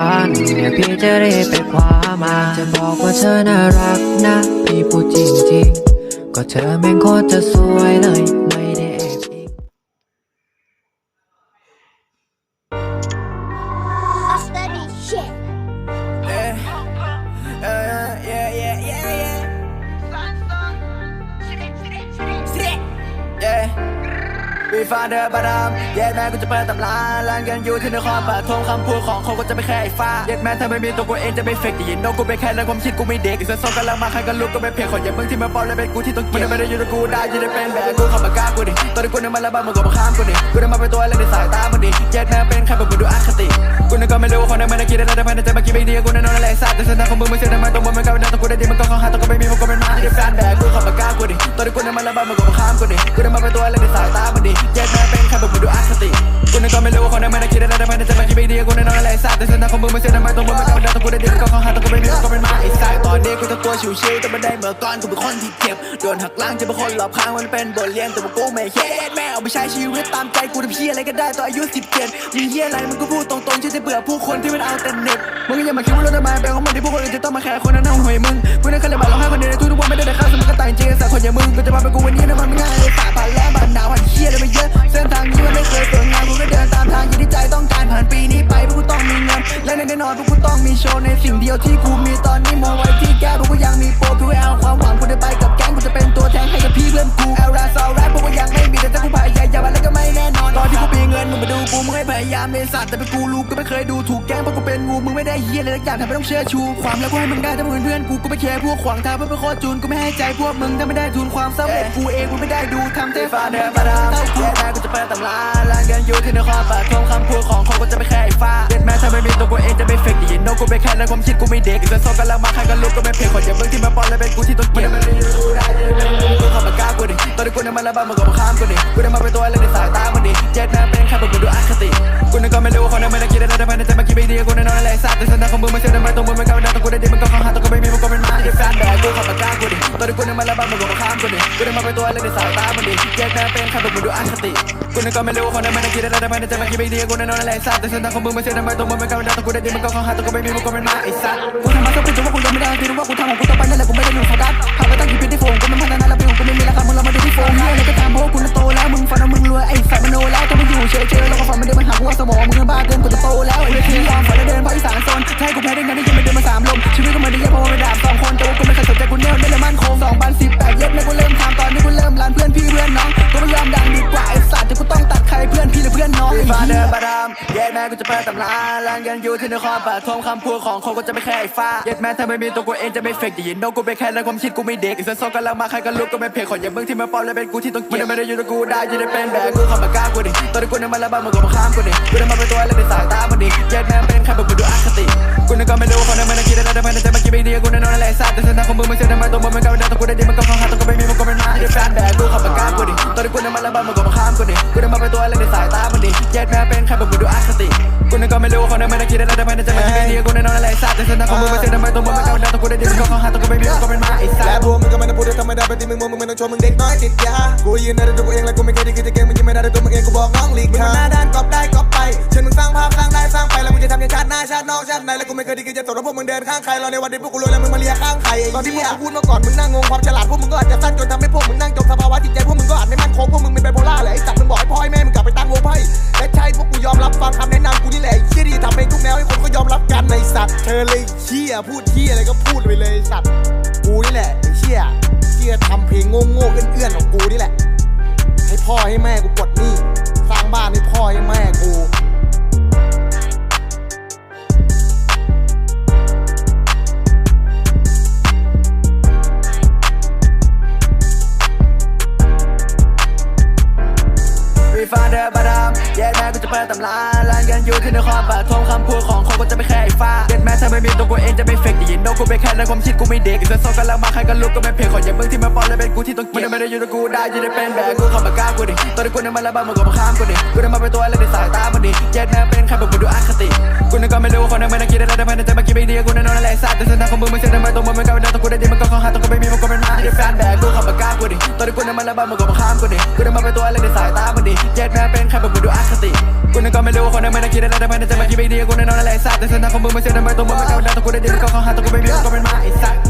อันเนี่ยพี่จะรีบไปคว้ามา จะบอกว่าเธอน่ารักนะ พี่พูดจริงๆ ก็เธอแม่งโคตรจะสวยเลย วีฟ้าเดินปรามเย็ดแม่กูจะเปิดตำราล้างกันอยู่ที่นครปฐมคำพูดของเขาก็จะไม่แค่ไอ้ฟ้าเย็ดแม่ถ้าไม่มีตัวกูเองจะไม่เฟกได้ยินโนกูเป็นแค่แล้วความคิดกูไม่เด็กอีกสักสองกันแล้วมาใครกันลุกก็ไม่เพียงคนอย่างมึงที่มาปอนและเป็นกูที่ต้องเกลียวไม่ได้อยู่กับกูได้อยังได้เป็นแบบกูเข้ามากล้ากูดิตอนนี้กูนึกมาแล้วบ้างมึงก็มาข้ามกูดิกูได้มาเป็นตัวอะไรในสายตามึงดิเย็ดแม่เป็นใครแบบมึงดูอคติกูนึกก็ไม่รู้ว่าคนนั้นมันได้คิดอะไรแต่ภายในใจมื่อกี้ไม่ดีกูแน่นอนอะไรสัตว์แต่สนางของมึงไม่เชื่อทำไมตรงมึงมันก็เป็นทางกูได้ดีมันก็ข้าหาตัวก็ไม่มีมันก็เป็นมาที่แฟนแบบ ตอนนี้กูนึกมาแล้วบ้างมึงก็มาข้ามกูดิกูได้มาเป็นตัวอะไรในสายตามึงดิเย็ดแม่เป็นใครแบบมึงดูอคติกูนึกก็ไม่รู้ว่าคนนั้นมันได้คิดอะไรแต่ภายในจเมื่อกี้ไม่ดีกูแน่นอนอะไรสัตว์แต่เส้นทางของมึงไม่เชื่อทำไมตรงมึงไมันก็เป็นทางกูได้ดีก็ข้าหาตัวก็ไม่มีก็เป็นมาไอ้สายตอนนี้กูจะตัวชิวๆแต่ไม่ได้เมื่อก่อนกูเป็นคนที่เจ็บโดนหักล้างจะเป็นคนรอบข้างมันเป็นบทเรียนแต่ว่ากูไม่เฮ็ดแม่เอาไปใช้ชีวิตตามใจกูทำเพี้ยอะไรก็ได้ตอนอายุสิบเจ็ดมีเฮียอะไรมึงก็พูดตรงๆจะได้เบื่อผู้คนที่มันเอาแต่เน็บมึงก็อย่ามาคิดว่าเราจะมาเป็นของมันที่พวกคนอื่นจะต้องมาแคร์คนนั้นเอาหวยมึงกูนั่นแค่เลยบาดร้องไห้คนเดียวในทุกๆวันไม่ได้แต่ข้าวสมองก็ต่ายจริงๆ อย่างมึงกูจะมาเป็นกูวันนี้นะมันไม่ง่ายเลยฝ่าผ่านแล้วผ่านหนาวผ่านเฮียอะไรมาเยอะเส้นทางนี้มันไม่เคยสวยงามกูก็เดินตามทางอย่างที่ใจต้องการผ่านปีนี้ไปพวกกูต้องมีเงินและแน่นอนพวกกูต้องมีโชว์ในสิ่งเดียวที่กูมีตอนนี้มองไว้ที่แก้พวกกูยังมีโปรกูเอาความหวังกูได้ไปกับแก๊งกูจะเป็นตัวแทนให้กับพี่เพื่อนกูแอลราซอลแรปพวกกูยังไม่มีแต่ถ้ากูพยายามอะไรก็ไม่แน่นอนตอนที่กูมีเงิน รูกูมึงไม่พยายามเป็นสัตว์แต่เป็นกูรูก็ไม่เคยดูถูกแกล้งเพราะกูเป็นงูมึงไม่ได้เฮียอะไรสักอย่างทำไมต้องเชื่อชู ความรักกูให้มึงได้ถ้ามึงเป็นเพื่อนกูกูไม่แคร์พวกขวางทางเพื่อเป็นโคตรจูนกูไม่ให้ใจพวกมึงถ้าไม่ได้ทุนความสำเร็จกูเองกูไม่ได้ดูทำเทฟาเดินมาดามเท่ากูแม่กูจะเปิดตำราล้างกันอยู่ที่นครปฐมคำพูดของคนก็จะไม่แค่ไอ้ฟ้าเด็ดแม่ถ้าไม่มีตัวกูเองจะไม่เฟกได้ยินโนกูเป็นแค่แล้วความคิดกูไม่เด็กอีกสักสองกันแล้วมาใครกันลุกก็ไม่เพียงคนอย่างมึงที่มาปอนและเป็นกูที่ต้องเกียรู้กูเข้ามาก้ากูดิตอนนี้กูนึกมาแล้วบ้างมึงก็มาข้ามกูดิกูได้มาเป็นตัวอะไรในสายตามึงดิเย็ดแม่เป็นใครแบบมึงดู ดีกูแน่นอนอะไรสัตว์แต่เส้นทาของมึงไม่เชื่อทำไมตรงมึงไมันก็เป็นทางกูได้ดีมันก็ข้างหาตัวก็ไม่มีมันก็เป็นมาที่แฟนแบบกูข้ามากล้ากูดิตอนนี้กูนึกมาแล้วบ้างมึงก็มาข้ามกูดิกูได้มาเป็นตัวอะไรในสายตามึงดิเย็ดแม่เป็นใครแบบมึงดูอัคติกูนึกก็ไม่รู้ว่าคนนั้นมันได้คิดอะไรแต่ภายในใจเมื่อกี้ไม่ดีกูแน่นอนอะไรสัตว์แต่เส้นทาของมึงไม่เชื่อทำไมตรงมึงไมันก็เป็นทางกูได้ดีมันก็ข้างหาตัวก็ไม่มีมันก็เป็นมาไอ้สัตว์กูทำมาสักปีจนว่ากูยังไม่ได้ที่รู้ว่ากูทำของกูต่อไปนั่นแหละกูไม่ได้อยู่โฟกัสผ่าไปตั้งกี่ปีที่โฟงกูไม่พัฒนาแล้วปีของกูไม่มีราคามึงเรามาดูที่โฟงเฮียอะไรก็ตามเพราะกูน่ะโตแล้วมึงฝันว่ามึงรวยไอ้สัตว์มโนแล้วจะมาอยู่เฉยๆแล้วก็ฝันไม่ได้มาหากูว่าสมองมึงบ้าเกินกู แพ้ได้ไงที่ยังไม่เดินมาสามลมชีวิตก็เหมือนได้แย่เพราะว่าไม่ดาบสองคนแต่ว่ากูไม่เคยสนใจกูแน่วได้เลยมั่นคงสองพันสิบแปดเย็ดแม่กูเริ่มทำตอนนี้กูเริ่มรันเพื่อนพี่เพื่อนน้องกูไม่ยอมดังดีกว่าไอ้สัตว์จะกูต้องตัดใครเพื่อนพี่หรือเพื่อนน้องไอ้เหี้ยประดามเย็ดแม่กูจะเปิดตำราล้างกันอยู่ที่นครปฐมคำพูดของคนก็จะไม่แค่ไอ้ฟ้าเย็ดแม่ถ้าไม่มีตัวกูเองจะไม่เฟกได้ยินโนกูเป็นแค่แล้วความคิดกูไม่เด็กอีกสักสองกันแล้วมาใครกันลุกก็ไม่เพียงคนอย่างมึงที่มาปอนและเป็นกูที่ต้องเกี่ยวไม่ได้อยู่กับกูได้จะได้เป็นแบบกูเข้ามากล้ากูดิตอนนี้กูนึกมาแล้วบ้างมึงก็มาข้ามกูดิกูได้มาเป็นตัว แล้วบ้างมึงก็มาข้ามกูดิกูได้มาเป็นตัวอะไรในสายตามึงดิเย็ดแม่เป็นใครแบบมึงดูอคติกูนึกก็ไม่รู้ว่าคนนั้นมันได้คิดอะไรแต่ภายในใจมันคิดไม่ดีกูแน่นอนอะไรสัตว์แต่เส้นทางของมึงไม่เชื่อทำไมตรงมึงมันก็เป็นทางกูได้ดีมันก็เข้าหาตัวก็ไม่มีมันก็เป็นมาไอ้สัตและว์พวกมึงก็ไม่ได้พูดธรรมดาเป็นที่มึงมองมึงไม่ต้องชมมึงเด็กน้อยติดยากูยืนได้ด้วยตัวเองและกูไม่เคยได้คิดจะเกมมึงยังไม่ได้ด้วยตัวมึงเองกูบอกน้องหลีกมึงมันหน้าด้านกอบได้กอบไปเชิญมึงสร้างภาพสร้างได้สร้างไปแล้วมึงจะทำอย่างชาติหน้าชาตินอกชาติในแล้วกูไม่เคยได้คิดจะสนว่าพวกมึงเดินข้างใครเราในวันที่พวกกูรวยแล้วมึงมาเลียข้างใครตอนที่พวกกูพูดมาก่อนมึงนั่งงงความฉลาดพวกมึงก็อาจจะสั้นจนทำให้พวกมึงนั่งจมสภาวะจิตใจพวกมึง กูนี่แหละไอ้เชี่ยที่จะทำเพลงโง่ๆเอื้อนๆของกูนี่แหละ ให้พ่อให้แม่กูปลดหนี้สร้างบ้านให้พ่อให้แม่กู ฟ้าเดินประดามเย็ดแม่กูจะเปิดตำราล้างกันอยู่ที่นครปฐมคำพูดของคนก็จะไม่แค่ไอ้ฟ้าเย็ดแม่ถ้าถ้าไม่มีตัวกูเองจะไม่เฟกได้ยินโนกูเป็นแค่ในความคิดกูไม่เด็กอีกสักสองกำลังมาใครก็รู้ก็ไม่เพลขออย่ามึงที่มาปอนเลยเป็นกูที่ต้องเก็บไม่ได้อยู่ในกูได้จะได้เป็นแบบกูเข้ามาก้าวกูดิตอนนี้กูนั้นมาและบ้างมึงก็มาข้ามกูดิกูได้มาเป็นตัวอะไรในสายตามันดิแยกแม่เป็นใครแบบมึงดูอคติกูนึกก็ไม่รู้ว่าคนนั้นไม่ได้คิดอะไรแต่ภายในใจมันคิดไม่ดีกูแน่นนอนอะไรสัตว์แต่เส้นทางของมึงไม่ใช่ทำไมตรงมึงไม่กล้าวหน้าตัวกูได้ดีมันก็ข้อหาตัวกูไม่มีมันก็เป็นมาที่ได้แฟนแบบ ดิตอนที่กูนั้นมาละบ้ามึงก็มาข้ามกูดิกูได้มาเป็นตัวอะไรในสายตามันดิแยกแม่เป็นใครแบบมึงดูอคติกูนึกก็ไม่รู้คนนั้นไม่ได้คิดอะไรแต่ภายในใจมันคิดไม่ดีกูแน่นอนอะไรสัตว์แต่เส้นทางของมึงไม่ใช่ทำไมตรงมึงไม่ก้าวหน้าตัวกูได้ดีมันก็ข้อหาตัวกูไม่มีกูก็เป็นมาไอ้สัตว์